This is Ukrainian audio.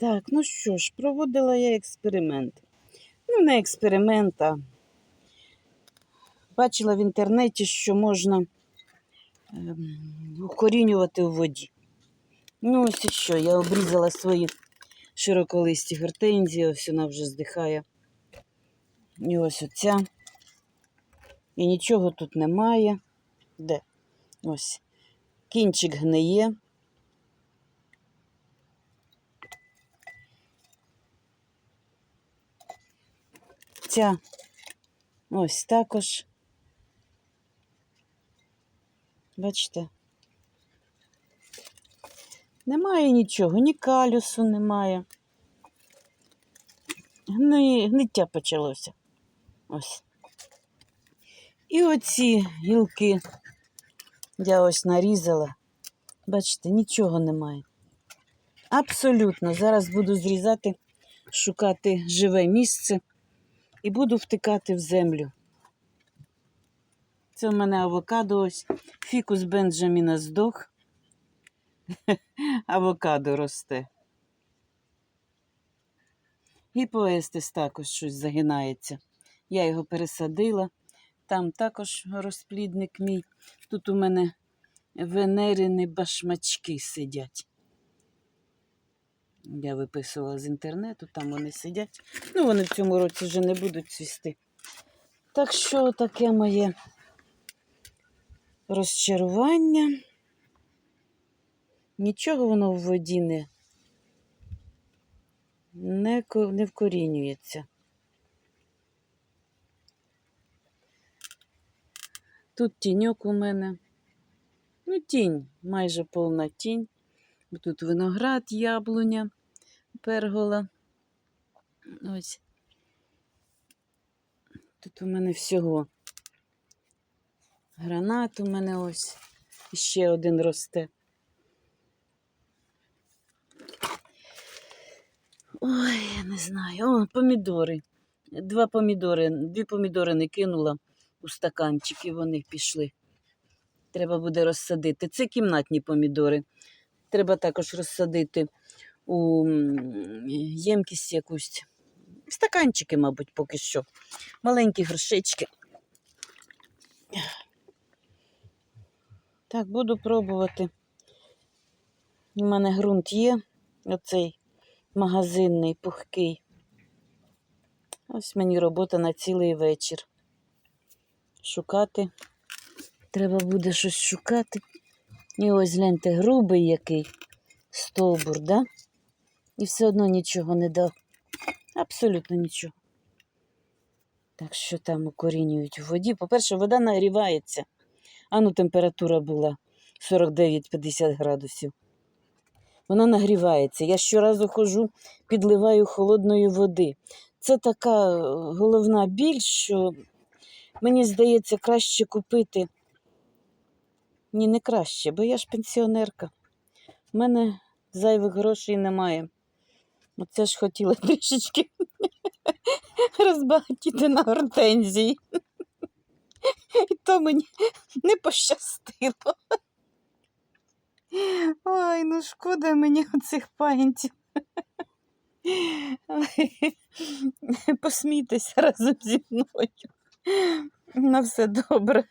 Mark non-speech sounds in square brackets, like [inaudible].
Так, ну що ж, проводила я експеримент. Ну, не експеримент, а бачила в інтернеті, що можна ем, укорінювати у воді. Ну, ось і що, я обрізала свої широколисті гортензії, ось вона вже здихає. І ось оця. І нічого тут немає. Де? Ось. Кінчик гниє. Ця ось також. Бачите? Немає нічого, ні калюсу немає. Гни... Гниття почалося. Ось. І оці гілки я ось нарізала. Бачите, нічого немає. Абсолютно. Зараз буду зрізати, шукати живе місце і буду втикати в землю. Це в мене авокадо ось. Фікус Бенджаміна здох. [laughs] Авокадо росте. Гіпоестис також щось загинається. Я його пересадила. Там також розплідник мій. Тут у мене венерини башмачки сидять. Я виписувала з інтернету, там вони сидять. Ну, вони в цьому році вже не будуть цвісти. Так що таке моє розчарування. Нічого воно в воді не, не, не вкорінюється. Тут тіньок у мене. Ну, тінь, майже повна тінь. Тут виноград, яблуня, пергола. Ось. Тут у мене всього. Гранат у мене ось. Ще один росте. Ой, я не знаю. О, помідори. Два помідори. Дві помідори не кинула у стаканчик, і вони пішли. Треба буде розсадити. Це кімнатні помідори. Треба також розсадити у ємкість якусь. Стаканчики, мабуть, поки що. Маленькі горшечки. Так, буду пробувати. У мене ґрунт є, оцей магазинний, пухкий. Ось мені робота на цілий вечір. Шукати. Треба буде щось шукати. І ось гляньте, грубий який стовбур, да? І все одно нічого не дав. Абсолютно нічого. Так що там укорінюють у воді. По-перше, вода нагрівається. А ну, температура була 49-50 градусів. Вона нагрівається. Я щоразу ходжу, підливаю холодної води. Це така е, головна біль, що мені здається, краще купити. Ні, не краще, бо я ж пенсіонерка. У мене зайвих грошей немає. Оце ж хотіла [laughs] трішечки розбагатіти на гортензії. І то мені не пощастило. Ой, ну шкода мені оцих паїнтів. Посмійтеся разом зі мною. На все добре.